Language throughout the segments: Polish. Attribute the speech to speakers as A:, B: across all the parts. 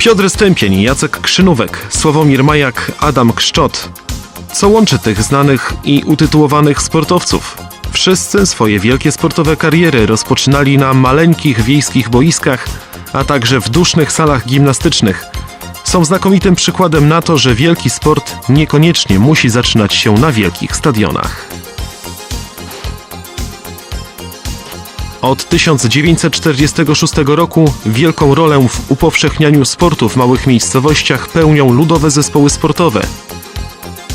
A: Piotr Stępień, Jacek Krzynówek, Sławomir Majak, Adam Kszczot. Co łączy tych znanych i utytułowanych sportowców? Wszyscy swoje wielkie sportowe kariery rozpoczynali na maleńkich wiejskich boiskach, a także w dusznych salach gimnastycznych. Są znakomitym przykładem na to, że wielki sport niekoniecznie musi zaczynać się na wielkich stadionach. Od 1946 roku wielką rolę w upowszechnianiu sportu w małych miejscowościach pełnią ludowe zespoły sportowe.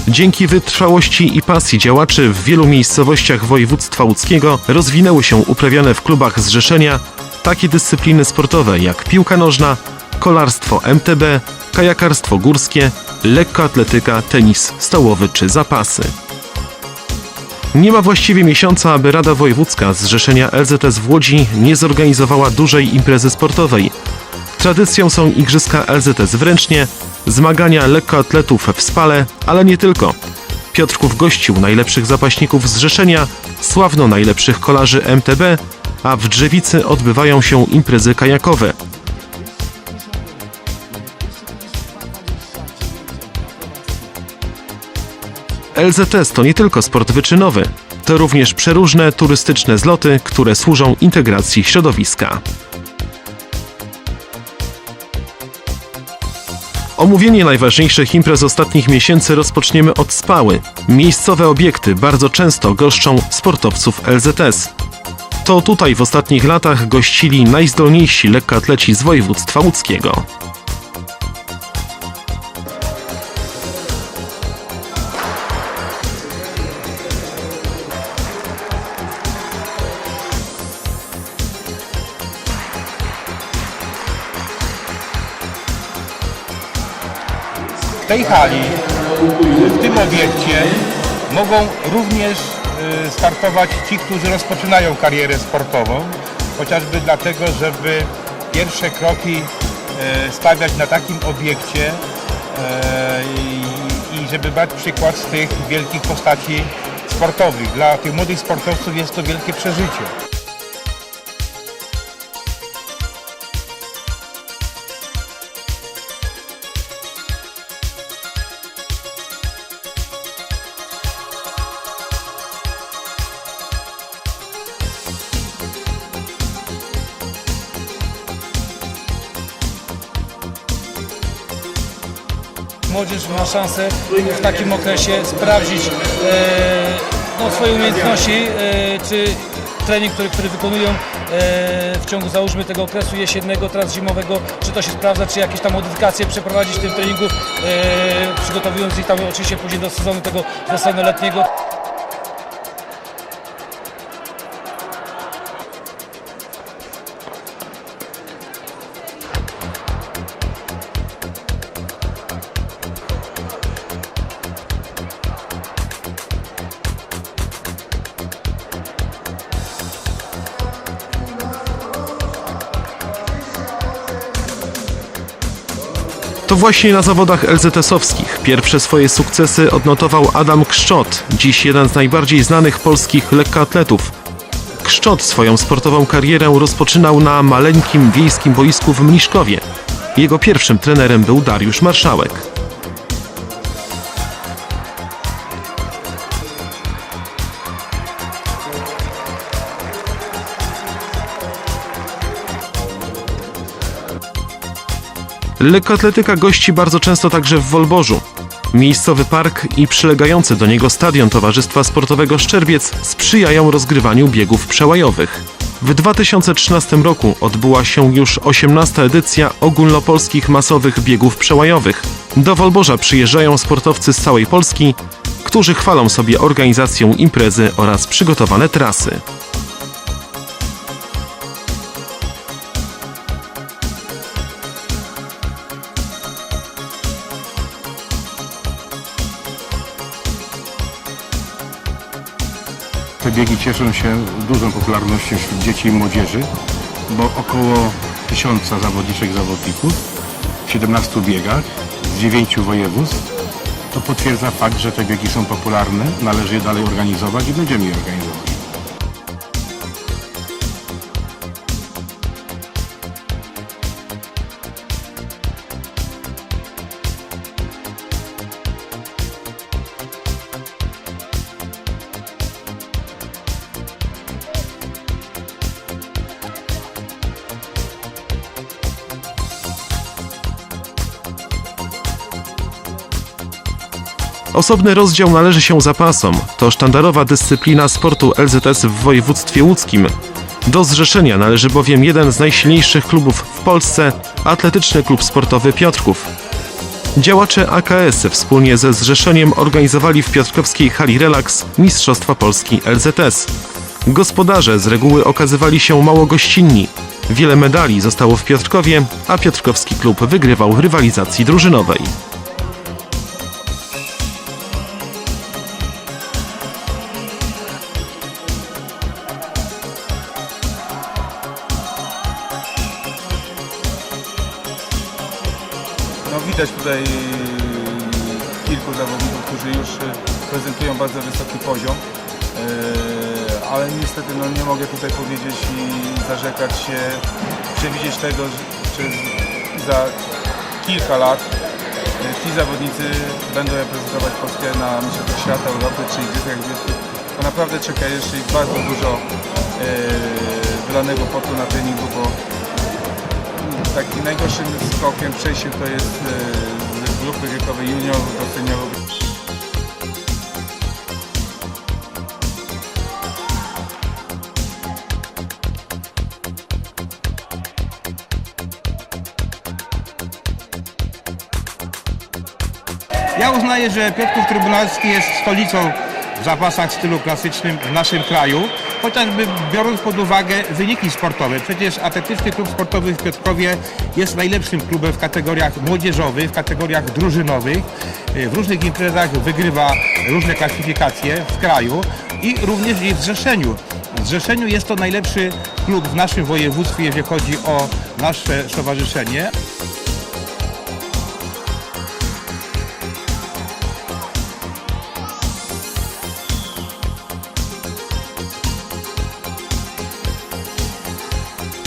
A: Dzięki wytrwałości i pasji działaczy w wielu miejscowościach województwa łódzkiego rozwinęły się uprawiane w klubach zrzeszenia takie dyscypliny sportowe jak piłka nożna, kolarstwo MTB, kajakarstwo górskie, lekkoatletyka, tenis stołowy czy zapasy. Nie ma właściwie miesiąca, aby Rada Wojewódzka Zrzeszenia LZS w Łodzi nie zorganizowała dużej imprezy sportowej. Tradycją są Igrzyska LZS w Ręcznie, zmagania lekkoatletów w Spale, ale nie tylko. Piotrków gościł najlepszych zapaśników Zrzeszenia, sławno najlepszych kolarzy MTB, a w Drzewicy odbywają się imprezy kajakowe. LZS to nie tylko sport wyczynowy, to również przeróżne turystyczne zloty, które służą integracji środowiska. Omówienie najważniejszych imprez ostatnich miesięcy rozpoczniemy od Spały. Miejscowe obiekty bardzo często goszczą sportowców LZS. To tutaj w ostatnich latach gościli najzdolniejsi lekkoatleci z województwa łódzkiego.
B: Tej hali, w tym obiekcie mogą również y, startować ci, którzy rozpoczynają karierę sportową, chociażby dlatego, żeby pierwsze kroki y, stawiać na takim obiekcie y, i- żeby brać przykład z tych wielkich postaci sportowych. Dla tych młodych sportowców jest to wielkie przeżycie.
C: Ma szansę w takim okresie sprawdzić e, no, swoje umiejętności, e, czy trening, który, który wykonują e, w ciągu załóżmy tego okresu jesiennego, teraz zimowego, czy to się sprawdza, czy jakieś tam modyfikacje przeprowadzić w tym treningu, przygotowując ich tam oczywiście później do sezonu tego wiosenno-letniego.
A: Właśnie na zawodach LZS-owskich pierwsze swoje sukcesy odnotował Adam Kszczot, dziś jeden z najbardziej znanych polskich lekkoatletów. Kszczot swoją sportową karierę rozpoczynał na maleńkim wiejskim boisku w Mniszkowie. Jego pierwszym trenerem był Dariusz Marszałek. Lekkoatletyka gości bardzo często także w Wolborzu. Miejscowy park i przylegający do niego stadion Towarzystwa Sportowego Szczerbiec sprzyjają rozgrywaniu biegów przełajowych. W 2013 roku odbyła się już 18. edycja ogólnopolskich masowych biegów przełajowych. Do Wolborza przyjeżdżają sportowcy z całej Polski, którzy chwalą sobie organizacją imprezy oraz przygotowane trasy.
D: Te biegi cieszą się dużą popularnością wśród dzieci i młodzieży, bo około tysiąca zawodniczek zawodników w 17 biegach z 9 województw to potwierdza fakt, że te biegi są popularne, należy je dalej organizować i będziemy je organizować.
A: Osobny rozdział należy się zapasom. To sztandarowa dyscyplina sportu LZS w województwie łódzkim. Do zrzeszenia należy bowiem jeden z najsilniejszych klubów w Polsce Atletyczny Klub Sportowy Piotrków. Działacze AKS wspólnie ze zrzeszeniem organizowali w piotrkowskiej hali Relax Mistrzostwa Polski LZS. Gospodarze z reguły okazywali się mało gościnni. Wiele medali zostało w Piotrkowie, a piotrkowski klub wygrywał w rywalizacji drużynowej.
E: No widać tutaj kilku zawodników, którzy już e, prezentują bardzo wysoki poziom, E, ale niestety no, nie mogę tutaj powiedzieć i zarzekać się, przewidzieć tego, czy za kilka lat e, ci zawodnicy będą reprezentować Polskę na Mistrzostwach Świata, Europy czy Igrzyskach Wielkich. To naprawdę czeka jeszcze bardzo dużo e, wylanego potu na treningu, bo Takim najgorszym skokiem, przejściem to jest e, z grupy wiekowej juniorów do seniorów.
B: Ja uznaję, że Piotrków Trybunalski jest stolicą w zapasach w stylu klasycznym w naszym kraju, chociażby biorąc pod uwagę wyniki sportowe. Przecież Atletyczny Klub Sportowy w Piotrkowie jest najlepszym klubem w kategoriach młodzieżowych, w kategoriach drużynowych. W różnych imprezach wygrywa różne klasyfikacje w kraju i również i w Zrzeszeniu. W Zrzeszeniu jest to najlepszy klub w naszym województwie, jeżeli chodzi o nasze stowarzyszenie.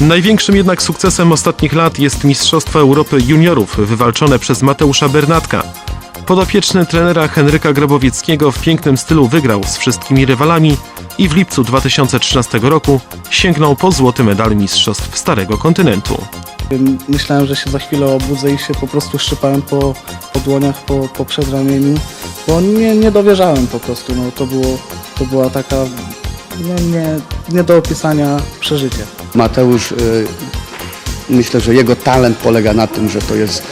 A: Największym jednak sukcesem ostatnich lat jest Mistrzostwo Europy Juniorów wywalczone przez Mateusza Bernatka. Podopieczny trenera Henryka Grabowieckiego w pięknym stylu wygrał z wszystkimi rywalami i w lipcu 2013 roku sięgnął po złoty medal Mistrzostw Starego Kontynentu.
F: Myślałem, że się za chwilę obudzę i się po prostu szczypałem po, po dłoniach, po, po przedramieniu, bo nie, nie dowierzałem po prostu. No, to, było, to była taka nie, nie, nie do opisania przeżycie.
G: Mateusz, y, myślę, że jego talent polega na tym, że to jest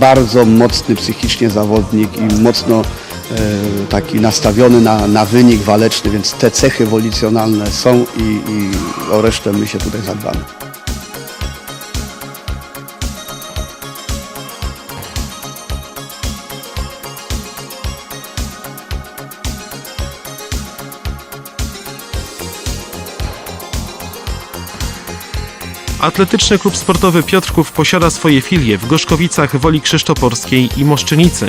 G: bardzo mocny psychicznie zawodnik i mocno y, taki nastawiony na, na wynik waleczny, więc te cechy wolicjonalne są i, i o resztę my się tutaj zadbamy.
A: Atletyczny Klub Sportowy Piotrków posiada swoje filie w Gorzkowicach, Woli Krzysztoporskiej i Moszczynicy.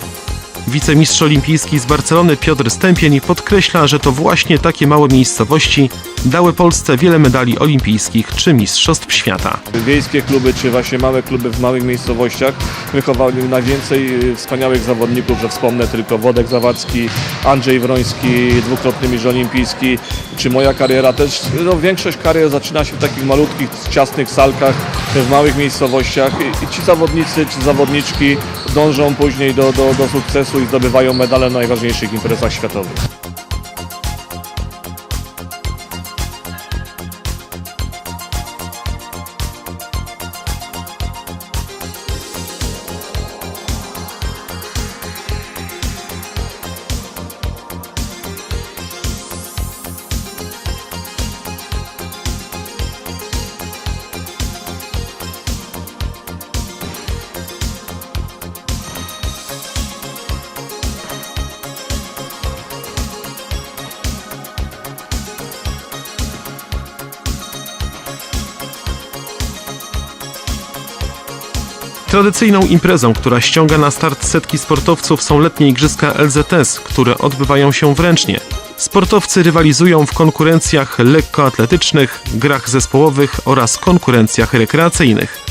A: Wicemistrz olimpijski z Barcelony Piotr Stępień podkreśla, że to właśnie takie małe miejscowości dały Polsce wiele medali olimpijskich czy mistrzostw świata.
H: Wiejskie kluby, czy właśnie małe kluby w małych miejscowościach wychowały najwięcej y, wspaniałych zawodników, że wspomnę tylko Wodek Zawadzki, Andrzej Wroński, dwukrotny mistrz olimpijski, czy moja kariera też. No, większość karier zaczyna się w takich malutkich, ciasnych salkach, w małych miejscowościach i, ci zawodnicy czy zawodniczki dążą później do, do, do sukcesu i zdobywają medale na najważniejszych imprezach światowych.
A: Tradycyjną imprezą, która ściąga na start setki sportowców są letnie igrzyska LZS, które odbywają się wręcznie. Sportowcy rywalizują w konkurencjach lekkoatletycznych, grach zespołowych oraz konkurencjach rekreacyjnych.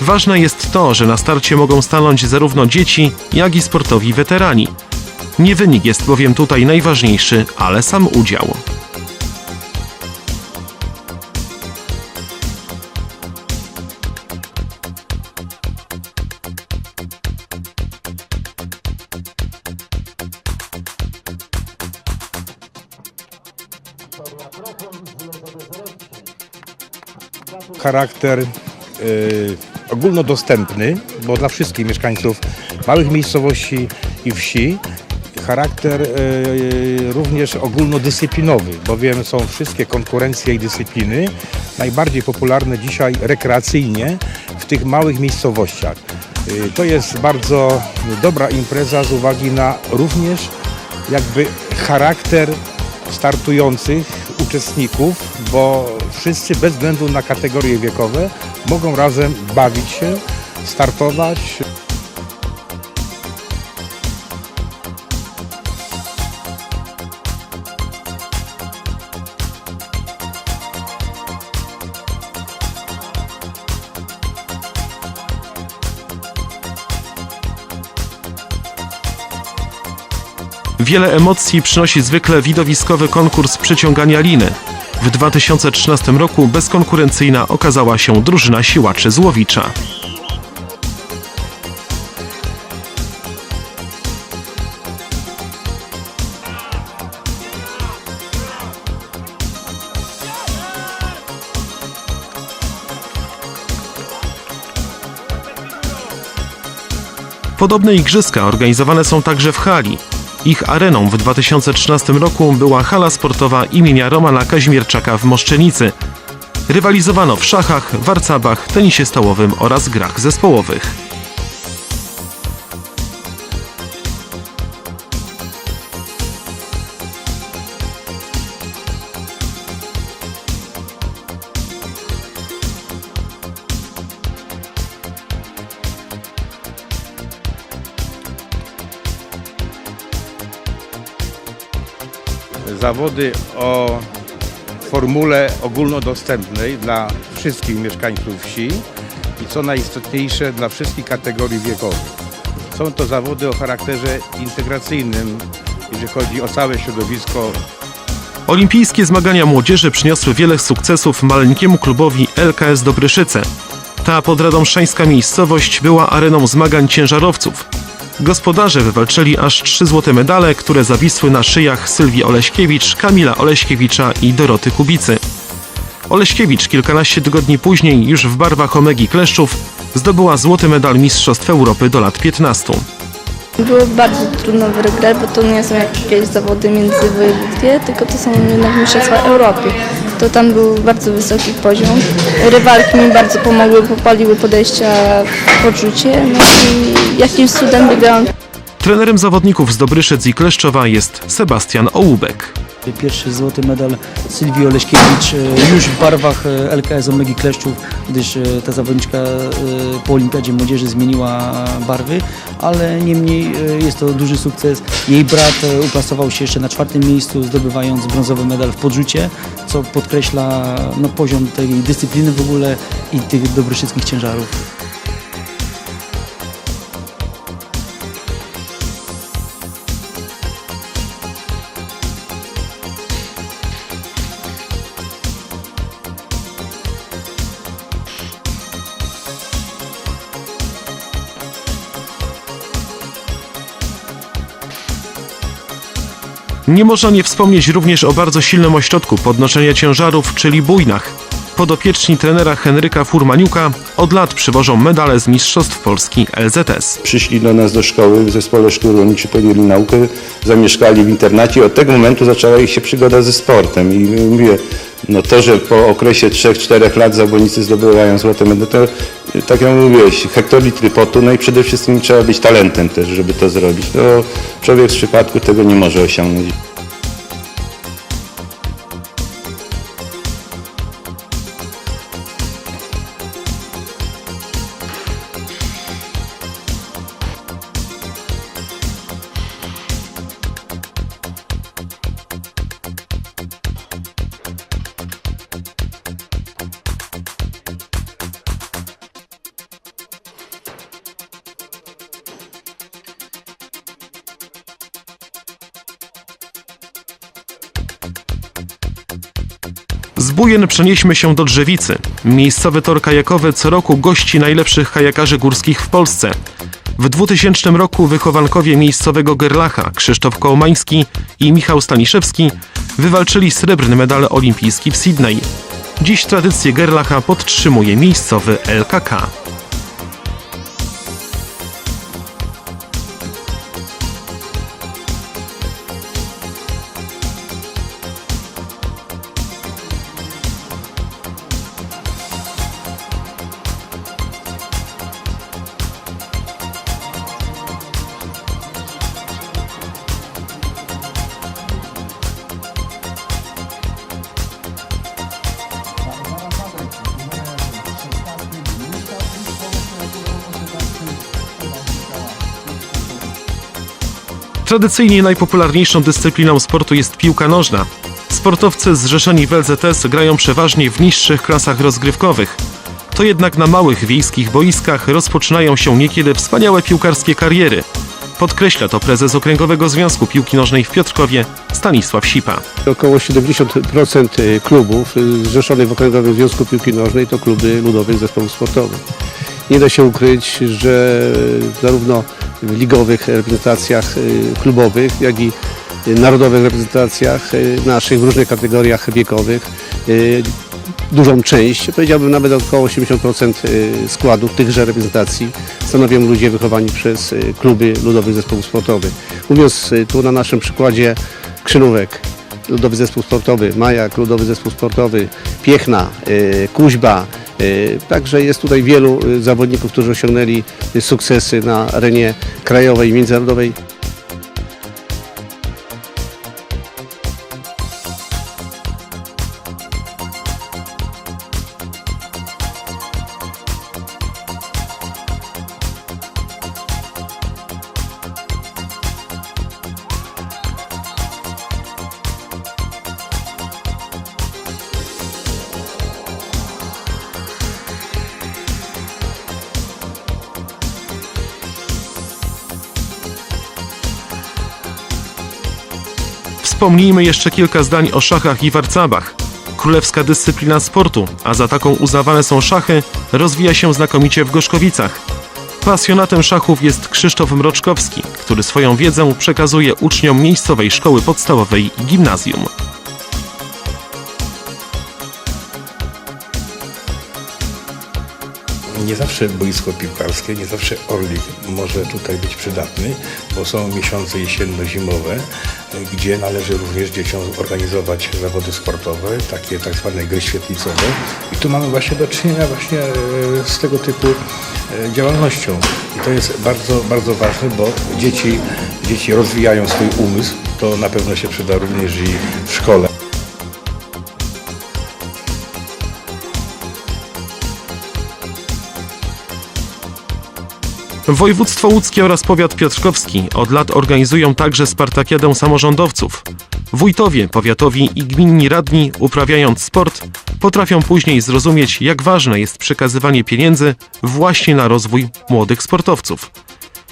A: Ważne jest to, że na starcie mogą stanąć zarówno dzieci, jak i sportowi weterani. Nie wynik jest bowiem tutaj najważniejszy, ale sam udział.
D: charakter y, ogólnodostępny, bo dla wszystkich mieszkańców małych miejscowości i wsi charakter y, również ogólnodyscyplinowy, bowiem są wszystkie konkurencje i dyscypliny najbardziej popularne dzisiaj rekreacyjnie w tych małych miejscowościach. Y, To jest bardzo dobra impreza z uwagi na również jakby charakter startujących uczestników, bo wszyscy bez względu na kategorie wiekowe mogą razem bawić się, startować.
A: Wiele emocji przynosi zwykle widowiskowy konkurs przyciągania liny. W 2013 roku bezkonkurencyjna okazała się drużyna siłaczy z Łowicza. Podobne igrzyska organizowane są także w hali. Ich areną w 2013 roku była hala sportowa imienia Romana Kaźmierczaka w Moszczenicy. Rywalizowano w szachach, warcabach, tenisie stołowym oraz grach zespołowych.
D: Zawody o formule ogólnodostępnej dla wszystkich mieszkańców wsi i co najistotniejsze dla wszystkich kategorii wiekowych. Są to zawody o charakterze integracyjnym, jeżeli chodzi o całe środowisko
A: Olimpijskie zmagania młodzieży przyniosły wiele sukcesów maleńkiemu klubowi LKS Dobryszyce. Ta podradomszańska miejscowość była areną zmagań ciężarowców. Gospodarze wywalczyli aż trzy złote medale, które zawisły na szyjach Sylwii Oleśkiewicz, Kamila Oleśkiewicza i Doroty Kubicy. Oleśkiewicz kilkanaście tygodni później, już w barwach Omegi Kleszczów, zdobyła złoty medal Mistrzostw Europy do lat 15.
I: Było bardzo trudno wygrać, bo to nie są jakieś zawody międzywojewódzkie, tylko to są jednak mistrzostwa Europy. To tam był bardzo wysoki poziom. Rywalki mi bardzo pomogły, popaliły podejścia w poczucie, no i jakimś cudem wygrałam.
A: Trenerem zawodników z Dobryszyc i Kleszczowa jest Sebastian Ołubek.
J: Pierwszy złoty medal Sylwii Oleśkiewicz e, już w barwach e, LKS Omegi Kleszczów, gdyż e, ta zawodniczka po Olimpiadzie Młodzieży zmieniła barwy, ale niemniej jest to duży sukces. Jej brat uplasował się jeszcze na czwartym miejscu, zdobywając brązowy medal w podrzucie, co podkreśla no, poziom tej dyscypliny w ogóle i tych dobroszyckich ciężarów.
A: Nie można nie wspomnieć również o bardzo silnym ośrodku podnoszenia ciężarów, czyli bujnach. Podopieczni trenera Henryka Furmaniuka od lat przywożą medale z Mistrzostw Polski LZS.
K: Przyszli do nas do szkoły w zespole szkół rolniczych, podjęli naukę, zamieszkali w internacie. Od tego momentu zaczęła ich się przygoda ze sportem. I mówię, no to, że po okresie 3-4 lat zawodnicy zdobywają złote medale, tak jak mówiłeś, hektolitry potu, no i przede wszystkim trzeba być talentem też, żeby to zrobić. No, człowiek w przypadku tego nie może osiągnąć.
A: Przenieśmy się do Drzewicy. Miejscowy tor kajakowy co roku gości najlepszych kajakarzy górskich w Polsce. W 2000 roku wychowankowie miejscowego Gerlacha Krzysztof Kołomański i Michał Staniszewski wywalczyli srebrny medal olimpijski w Sydney. Dziś tradycję Gerlacha podtrzymuje miejscowy LKK. Tradycyjnie najpopularniejszą dyscypliną sportu jest piłka nożna. Sportowcy zrzeszeni w LZS grają przeważnie w niższych klasach rozgrywkowych. To jednak na małych wiejskich boiskach rozpoczynają się niekiedy wspaniałe piłkarskie kariery. Podkreśla to prezes Okręgowego Związku Piłki Nożnej w Piotrkowie Stanisław Sipa.
L: Około 70% klubów y, zrzeszonych w Okręgowym Związku Piłki Nożnej to kluby ludowych zespołów sportowych. Nie da się ukryć, że zarówno w ligowych reprezentacjach y, klubowych, jak i narodowych reprezentacjach y, naszych w różnych kategoriach wiekowych y, dużą część, powiedziałbym nawet około 80% składu tychże reprezentacji stanowią ludzie wychowani przez kluby ludowych zespołów sportowych. Mówiąc tu na naszym przykładzie Krzynówek, Ludowy Zespół Sportowy, Majak, Ludowy Zespół Sportowy, Piechna, Kuźba. Y, Także jest tutaj wielu y, zawodników, którzy osiągnęli sukcesy na arenie krajowej i międzynarodowej.
A: Wspomnijmy jeszcze kilka zdań o szachach i warcabach. Królewska dyscyplina sportu, a za taką uznawane są szachy, rozwija się znakomicie w Gorzkowicach. Pasjonatem szachów jest Krzysztof Mroczkowski, który swoją wiedzę przekazuje uczniom miejscowej szkoły podstawowej i gimnazjum.
D: Nie zawsze boisko piłkarskie, nie zawsze Orlik może tutaj być przydatny, bo są miesiące jesienno-zimowe, gdzie należy również dzieciom organizować zawody sportowe, takie tak zwane gry świetlicowe. I tu mamy właśnie do czynienia właśnie e, z tego typu e, działalnością. I to jest bardzo, bardzo ważne, bo dzieci, dzieci rozwijają swój umysł. To na pewno się przyda również i w szkole.
A: Województwo łódzkie oraz powiat piotrkowski od lat organizują także Spartakiadę samorządowców. Wójtowie, powiatowi i gminni radni, uprawiając sport, potrafią później zrozumieć, jak ważne jest przekazywanie pieniędzy właśnie na rozwój młodych sportowców.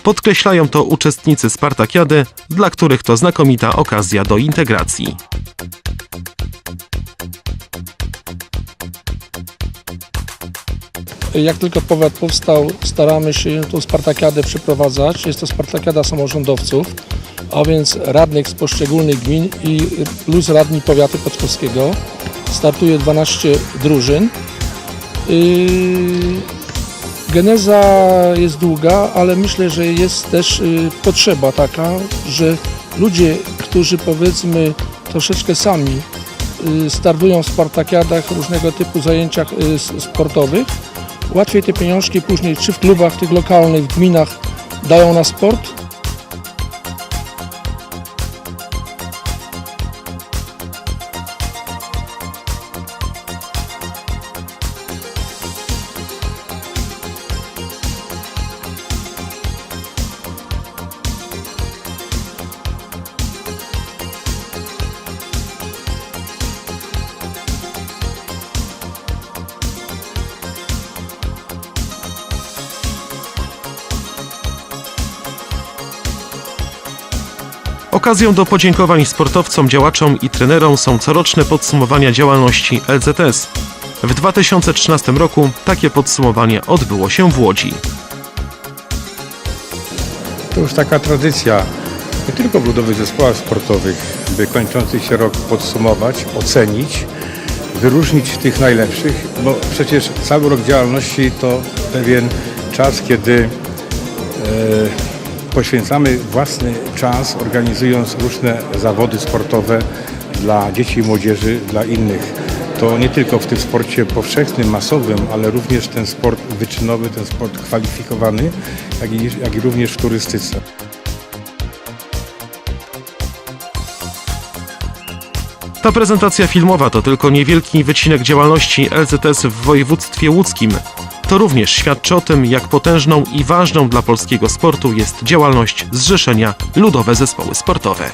A: Podkreślają to uczestnicy Spartakiady, dla których to znakomita okazja do integracji.
M: Jak tylko powiat powstał, staramy się tą Spartakiadę przeprowadzać. Jest to Spartakiada samorządowców, a więc radnych z poszczególnych gmin i plus radni powiatu piotrkowskiego. Startuje 12 drużyn. Yy, Geneza jest długa, ale myślę, że jest też y, potrzeba taka, że ludzie, którzy powiedzmy troszeczkę sami y, startują w Spartakiadach, różnego typu zajęciach y, sportowych, łatwiej te pieniążki później czy w klubach tych lokalnych, w gminach dają na sport,
A: Okazją do podziękowań sportowcom, działaczom i trenerom są coroczne podsumowania działalności LZS. W 2013 roku takie podsumowanie odbyło się w Łodzi.
D: To już taka tradycja, nie tylko w ludowych zespołach sportowych, by kończący się rok podsumować, ocenić, wyróżnić tych najlepszych, bo przecież cały rok działalności to pewien czas, kiedy e, poświęcamy własny czas organizując różne zawody sportowe dla dzieci i młodzieży, dla innych. To nie tylko w tym sporcie powszechnym, masowym, ale również ten sport wyczynowy, ten sport kwalifikowany, jak i, jak i również w turystyce.
A: Ta prezentacja filmowa to tylko niewielki wycinek działalności LZS w województwie łódzkim. To również świadczy o tym, jak potężną i ważną dla polskiego sportu jest działalność Zrzeszenia Ludowe Zespoły Sportowe.